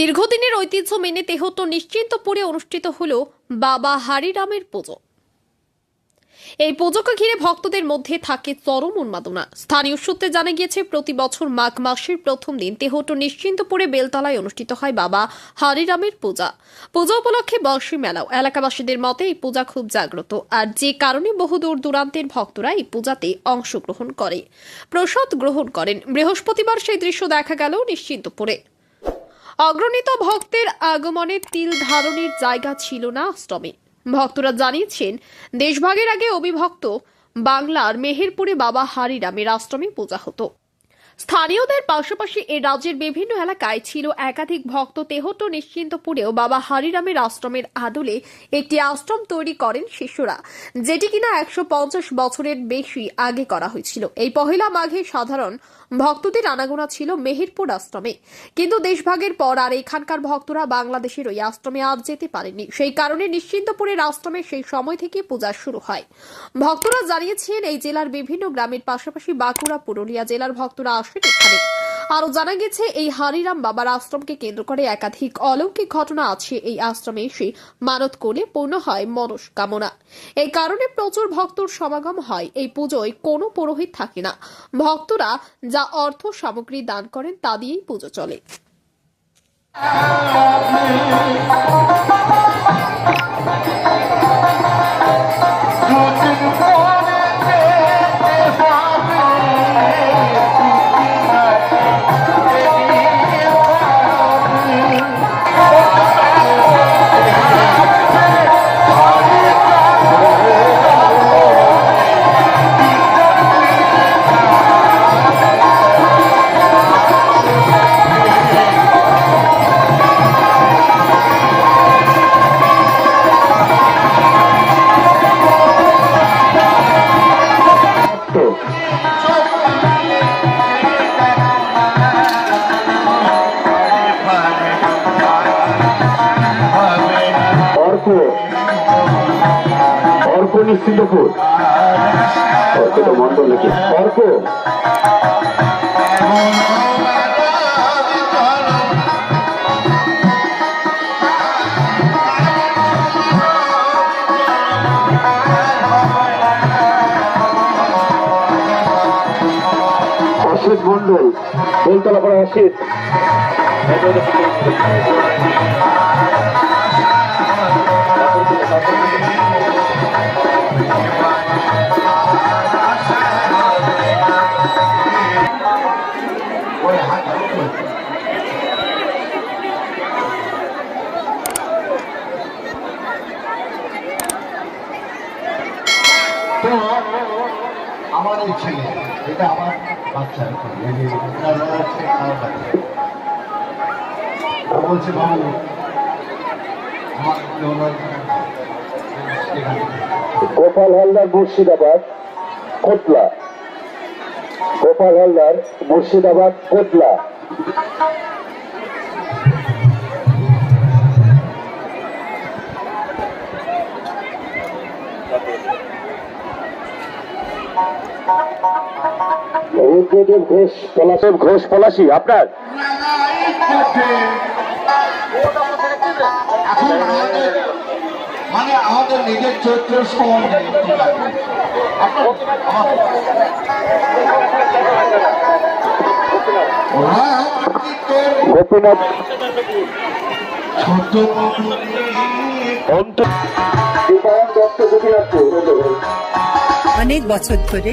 দীর্ঘদিনের ঐতিহ্য মেনে তেহট্ট নিশ্চিন্তপুরে অনুষ্ঠিত হল বাবা হারিরামের পুজো। এই পুজোকে ঘিরে ভক্তদের মধ্যে থাকে চরম উন্মাদনা। স্থানীয় সূত্রে জানা গিয়েছে, প্রতি বছর মাঘ মাসের প্রথম দিন তেহট্ট নিশ্চিন্তপুরে বেলতলায় অনুষ্ঠিত হয় বাবা হারিরামের পূজা। পূজা উপলক্ষে বর্ষী মেলাও। এলাকাবাসীদের মতে এই পূজা খুব জাগ্রত। আর যে কারণে বহু দূর দূরান্তের ভক্তরা এই পূজাতে অংশগ্রহণ করে। প্রসাদ গ্রহণ করেন। বৃহস্পতিবার সেই দৃশ্য দেখা গেল নিশ্চিন্তপুরে অগ্রণীত ভক্তের আগমনে তিল ধারণের জায়গা ছিল না অষ্টমে ভক্তরা জানিয়েছেন, দেশভাগের আগে অবিভক্ত বাংলার মেহেরপুরে বাবা হারিরামের আশ্রমে পূজা হতো। স্থানীয়দের পাশাপাশি এ রাজ্যের বিভিন্ন এলাকায় ছিল একাধিক ভক্ত তেহট্ট নিশ্চিন্তপুরেও বাবা হারিরামের আশ্রমের আদলে একটি আশ্রম তৈরি করেন শিশুরা, যেটি কিনা একশো পঞ্চাশ বছরের বেশি আগে করা হয়েছিল। এই পহেলা মাঘে সাধারণ ভক্তদের আনাগোনা ছিল মেহেরপুর আশ্রমে। কিন্তু দেশভাগের পর আর এখানকার ভক্তরা বাংলাদেশের ওই আশ্রমে আর যেতে পারেনি সেই কারণে নিশ্চিন্তপুরের আশ্রমে সেই সময় থেকে পূজা শুরু হয়। ভক্তরা জানিয়েছেন, এই জেলার বিভিন্ন গ্রামের পাশাপাশি বাঁকুড়া, পুরুলিয়া জেলার ভক্তরা আসেন এখানে আরও জানা গেছে, এই হারিরাম বাবার আশ্রমকে কেন্দ্র করে একাধিক অলৌকিক ঘটনা আছে এই আশ্রমে এসে মানত করলে পূর্ণ হয় মনস্কামনা। এই কারণে প্রচুর ভক্তর সমাগম হয়। এই পুজোয় কোনো পুরোহিত থাকে না। ভক্তরা যা অর্থ সামগ্রী দান করেন তা দিয়েই পুজো চলে। অর্ক অর্ক নিশ্চিন্তপুর অর্ক তো মন্ডল নাকি? অর্ক অসিত মন্ডল বেলতলা অসিত। আমার ছেলে, এটা আমার বাচ্চা রয়েছে আমার বাচ্চা বলছে, বাবু গোপাল হালদার মুর্শিদাবাদ, কোটলা। গোপাল হালদার মুর্শিদাবাদ, কোটলা। রুদ্রদেব ঘোষ পলাশি আপনার এখন আমাদের মানে আমাদের নিজের চরিত্র সমান নেই একটু লাগবে। আমার- ওরা কি তোর গোপীনাথ অনেক বছর ধরে